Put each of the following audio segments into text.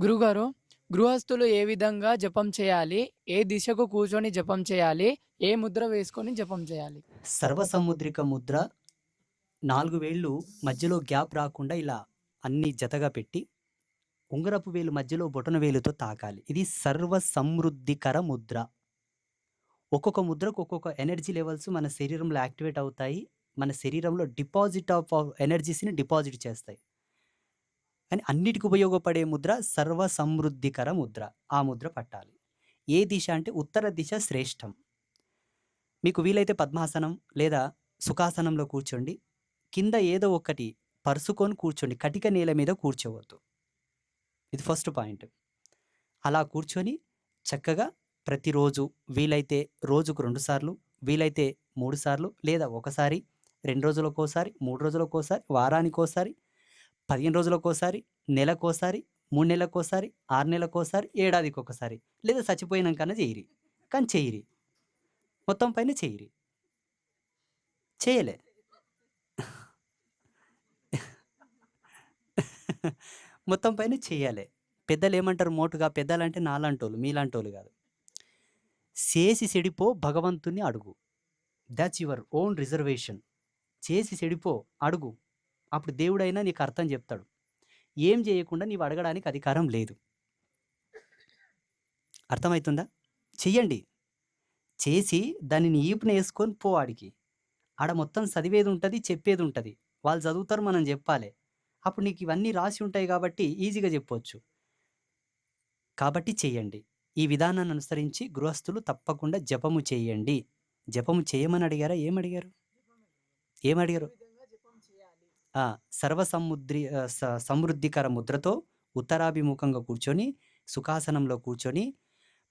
గురుగారు గృహస్థులు ఏ విధంగా జపం చేయాలి? ఏ దిశకు కూర్చొని జపం చేయాలి? ఏ ముద్ర వేసుకొని జపం చేయాలి? సర్వసముద్రిక ముద్ర నాలుగు వేళ్ళు మధ్యలో గ్యాప్ రాకుండా ఇలా అన్ని జతగా పెట్టి ఉంగరపు వేలు మధ్యలో బొటన వేలుతో తాకాలి. ఇది సర్వ సమృద్ధికర ముద్ర. ఒక్కొక్క ముద్రకు ఒక్కొక్క ఎనర్జీ లెవెల్స్ మన శరీరంలో యాక్టివేట్ అవుతాయి. మన శరీరంలో డిపాజిట్ ఆఫ్ ఎనర్జీస్ని డిపాజిట్ చేస్తాయి. అని అన్నిటికి ఉపయోగపడే ముద్ర సర్వ సమృద్ధికర ముద్ర. ఆ ముద్ర పట్టాలి. ఏ దిశ అంటే ఉత్తర దిశ శ్రేష్టం. మీకు వీలైతే పద్మాసనం లేదా సుఖాసనంలో కూర్చోండి. కింద ఏదో ఒకటి పరుసుకొని కూర్చోండి. కటిక నేల మీద కూర్చోవద్దు. ఇది ఫస్ట్ పాయింట్. అలా కూర్చొని చక్కగా ప్రతిరోజు వీలైతే రోజుకు రెండుసార్లు వీలైతే మూడుసార్లు లేదా ఒకసారి రెండు రోజులకోసారి మూడు రోజులకోసారి వారానికోసారి పదిహేను రోజులకోసారి నెలకోసారి మూడు నెలలకోసారి ఆరు నెలలకోసారి ఏడాదికి ఒకసారి లేదా చచ్చిపోయినాకన్నా చేయరి. కానీ చేయరి. మొత్తం పైన చేయరి. చేయలే. మొత్తం పైన చేయాలి. పెద్దలు ఏమంటారు మోటుగా పెద్దలంటే నాలాంటోళ్ళు మీలాంటోళ్ళు కాదు. చేసి చెడిపో భగవంతుని అడుగు. దాట్స్ యువర్ ఓన్ రిజర్వేషన్ చేసి చెడిపో అడుగు. అప్పుడు దేవుడైనా నీకు అర్థం చెప్తాడు. ఏం చేయకుండా నీవు అడగడానికి అధికారం లేదు. అర్థమవుతుందా చెయ్యండి. చేసి దానిని ఈపున వేసుకొని పో ఆడికి. ఆడ మొత్తం చదివేది ఉంటుంది చెప్పేది ఉంటుంది. వాళ్ళు చదువుతారు మనం చెప్పాలి. అప్పుడు నీకు ఇవన్నీ రాసి ఉంటాయి కాబట్టి ఈజీగా చెప్పవచ్చు కాబట్టి చేయండి ఈ విధానాన్ని అనుసరించి గృహస్థులు తప్పకుండా జపము చేయండి. జపము చేయమని అడిగారా? ఏమడిగారు? ఏమడిగారు? ఏం అడిగారు ఆ, సర్వసముద్రి స- సమృద్ధికర ముద్రతో ఉత్తరాభిముఖంగా కూర్చొని సుఖాసనంలో కూర్చొని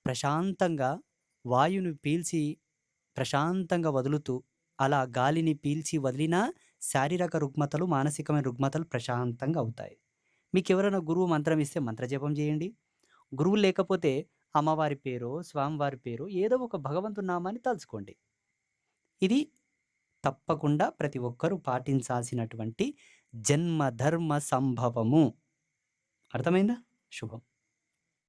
ప్రశాంతంగా వాయుని పీల్చి ప్రశాంతంగా వదులుతూ అలా గాలిని పీల్చి వదిలినా శారీరక రుగ్మతలు మానసికమైన రుగ్మతలు ప్రశాంతంగా అవుతాయి. మీకు ఎవరైనా గురువు మంత్రం ఇస్తే మంత్రజపం చేయండి. గురువు లేకపోతే అమ్మవారి పేరు స్వామివారి పేరు ఏదో ఒక భగవంతు నామాన్ని తలుచుకోండి. ఇది తప్పకుండా ప్రతి ఒక్కరూ పాటించాల్సినటువంటి జన్మ ధర్మ సంభవము. అర్థమైందా? శుభం.